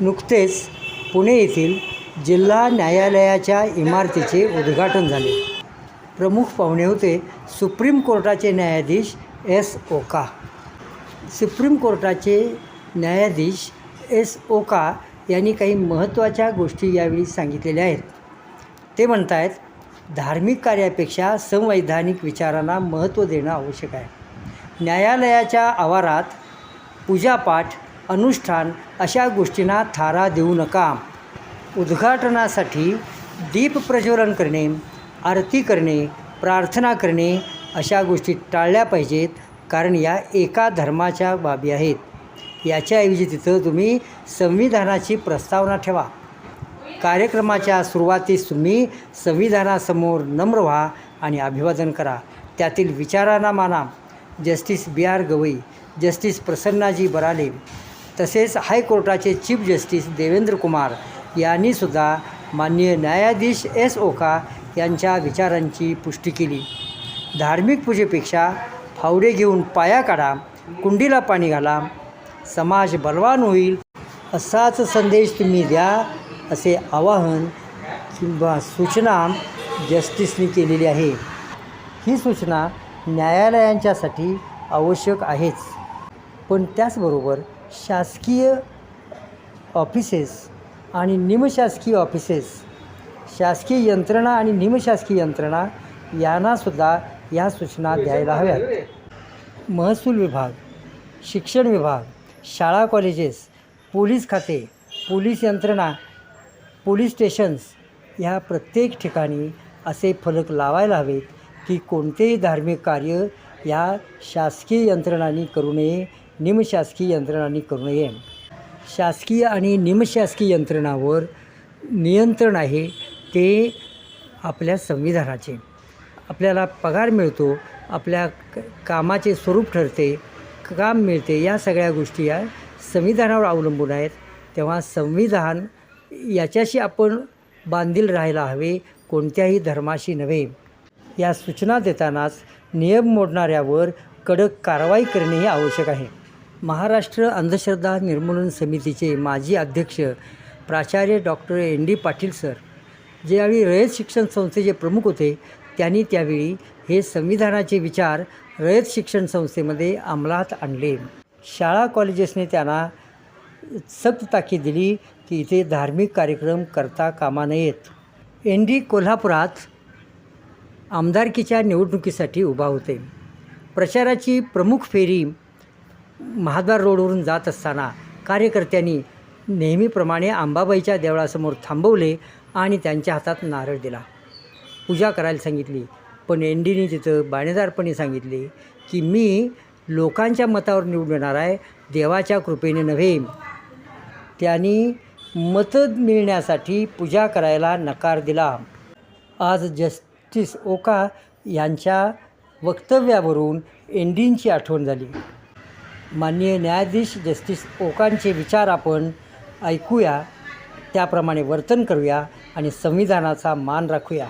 नुकतेच पुणे येथील जिल्हा न्यायालयाच्या इमारतीचे उद्घाटन झाले. प्रमुख पाहुणे होते सुप्रीम कोर्टाचे न्यायाधीश एस ओका. सुप्रीम कोर्टाचे न्यायाधीश एस ओका यांनी काही महत्त्वाच्या गोष्टी यावेळी सांगितलेल्या आहेत. ते म्हणत आहेत धार्मिक कार्यापेक्षा संवैधानिक विचारांना महत्त्व देणं आवश्यक आहे. न्यायालयाच्या आवारात पूजापाठ अनुष्ठान अशा गोष्टींना थारा देऊ नका. उद्घाटनासाठी दीप प्रज्वलन करणे आरती करणे प्रार्थना करणे अशा गोष्टी टाळल्या पाहिजेत कारण या एका धर्माच्या बाबी आहेत. याच्याऐवजी तिथं तुम्ही संविधानाची प्रस्तावना ठेवा. कार्यक्रमाच्या सुरुवातीस तुम्ही संविधानासमोर नम्र व्हा आणि अभिवादन करा. त्यातील विचारांना माना. Justice B R Gavai justice प्रसन्नाजी Barale तसेच हायकोर्टाचे चीफ जस्टिस देवेंद्र कुमार यांनीसुद्धा माननीय न्यायाधीश एस ओका यांच्या विचारांची पुष्टी केली. धार्मिक पूजेपेक्षा फावडे घेऊन पाया काढा कुंडीला पाणी घाला समाज बलवान होईल असाच संदेश तुम्ही द्या असे आवाहन किंवा सूचना जस्टिसनी केलेली आहे. ही सूचना न्यायालयांच्यासाठी आवश्यक आहेच. पण त्याचबरोबर शासकीय ऑफिसेस आणि निमशासकीय ऑफिसेस शासकीय यंत्रणा आणि निमशासकीय यंत्रणा यांनासुद्धा या सूचना द्यायला हव्यात. महसूल विभाग शिक्षण विभाग शाळा कॉलेजेस पोलीस खाते पोलीस यंत्रणा पोलीस स्टेशन्स ह्या प्रत्येक ठिकाणी असे फलक लावायला हवेत की कोणतेही धार्मिक कार्य या शासकीय यंत्रणांनी करू नये निमशासकीय यंत्रणांनी करू नये शासकीय आणि निमशासकीय यंत्रणावर नियंत्रण आहे ते आपल्या संविधानाचे. आपल्याला पगार मिळतो आपल्या क कामाचे स्वरूप ठरते काम मिळते या सगळ्या गोष्टी या संविधानावर अवलंबून आहेत. तेव्हा संविधान याच्याशी आपण बांधील राहायला हवे कोणत्याही धर्माशी नव्हे. या सूचना देतानाच नियम मोडणाऱ्यावर कडक कारवाई करणे हे आवश्यक आहे. महाराष्ट्र अंधश्रद्धा निर्मूलन समितीचे माजी अध्यक्ष प्राचार्य doctor N D Patil sir. ज्यावेळी रयत शिक्षण संस्थेचे प्रमुख होते त्यांनी त्यावेळी हे संविधानाचे विचार रयत शिक्षण संस्थेमध्ये अंमलात आणले. शाळा कॉलेजेसने त्यांना सक्त ताकीद दिली की इथे धार्मिक कार्यक्रम करता कामा नयेत. एन डी कोल्हापुरात आमदारकीच्या निवडणुकीसाठी उभा होते. प्रचाराची प्रमुख फेरी महाद्वार रोडवरून जात असताना कार्यकर्त्यांनी नेहमीप्रमाणे आंबाबाईच्या देवळासमोर थांबवले आणि त्यांच्या हातात नारळ दिला. पूजा करायला सांगितली पण एन डीने तिथं बाणेदारपणे सांगितले की मी लोकांच्या मतावर निवडून येणार आहे देवाच्या कृपेने नव्हे. त्यांनी मतं मिळण्यासाठी पूजा करायला नकार दिला. आज जस्टिस ओका यांच्या वक्तव्यावरून एन डींची आठवण झाली. माननीय न्यायाधीश जस्टिस ओकांचे विचार आपण ऐकूया त्याप्रमाणे वर्तन करूया आणि संविधानाचा मान राखूया.